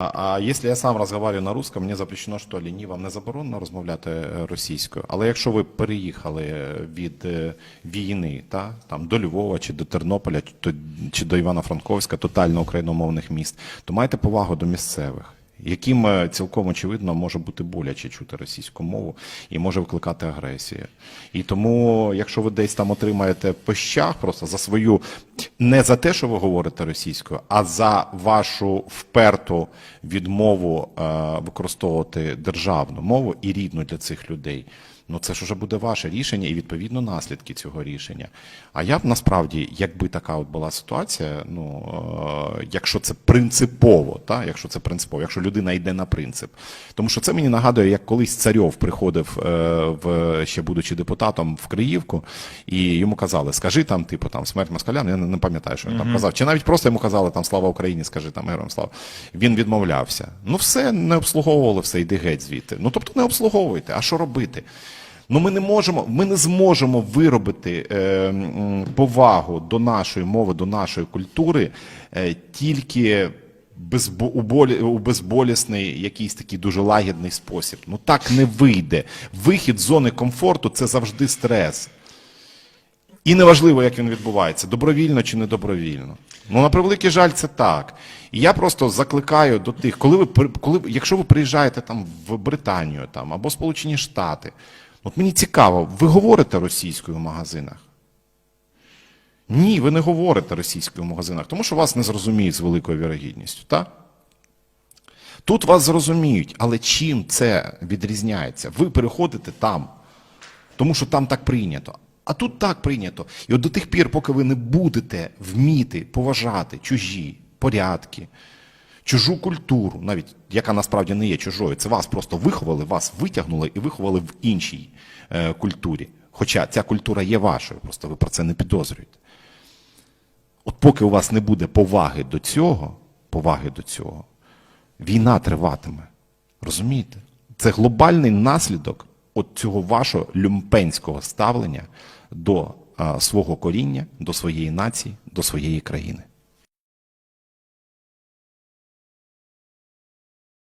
А, якщо я сам розмовляю на русском, мені запрещено, що ли? Ні, вам не заборонено розмовляти е, російською. Але якщо ви переїхали від е, війни та, там, до Львова чи до Тернополя, чи до Івано-Франковська, тотально україномовних міст, то майте повагу до місцевих. Яким е, цілком очевидно може бути боляче чути російську мову і може викликати агресію. І тому, якщо ви десь там отримаєте по щах просто за свою не за те, що ви говорите російською, а за вашу вперту відмову е, використовувати державну мову і рідну для цих людей. Ну це ж вже буде ваше рішення і відповідно наслідки цього рішення. А я б насправді, якби така от була ситуація, ну е, якщо це принципово, та якщо це принципово, якщо людина йде на принцип, тому що це мені нагадує, як колись царьов приходив е, в ще будучи депутатом в Криївку, і йому казали, скажи там, типу там смерть москалям, я не, не пам'ятаю, що він там казав. Чи навіть просто йому казали там слава Україні, скажи там героям слава. Він відмовлявся. Ну все не обслуговували, все йди геть звідти. Ну тобто не обслуговуйте. А що робити? Ну, ми не можемо, ми не зможемо виробити е, повагу до нашої мови, до нашої культури е, тільки у, безболісний, якийсь такий дуже лагідний спосіб. Ну так не вийде. Вихід з зони комфорту це завжди стрес. І неважливо, як він відбувається, добровільно чи недобровільно. Ну, на превеликий жаль, це так. І я просто закликаю до тих, коли ви коли, якщо ви приїжджаєте там в Британію там, або Сполучені Штати, от мені цікаво, ви говорите російською в магазинах? Ні, ви не говорите російською в магазинах, тому що вас не зрозуміють з великою вірогідністю, так? Тут вас зрозуміють, але чим це відрізняється? Ви переходите там, тому що там так прийнято. А тут так прийнято. І от до тих пір, поки ви не будете вміти поважати чужі порядки, чужу культуру, навіть яка насправді не є чужою, це вас просто виховали, вас витягнули і виховали в іншій е, культурі. Хоча ця культура є вашою, просто ви про це не підозрюєте. От поки у вас не буде поваги до цього, поваги до цього, війна триватиме. Розумієте? Це глобальний наслідок от цього вашого люмпенського ставлення до а, свого коріння, до своєї нації, до своєї країни.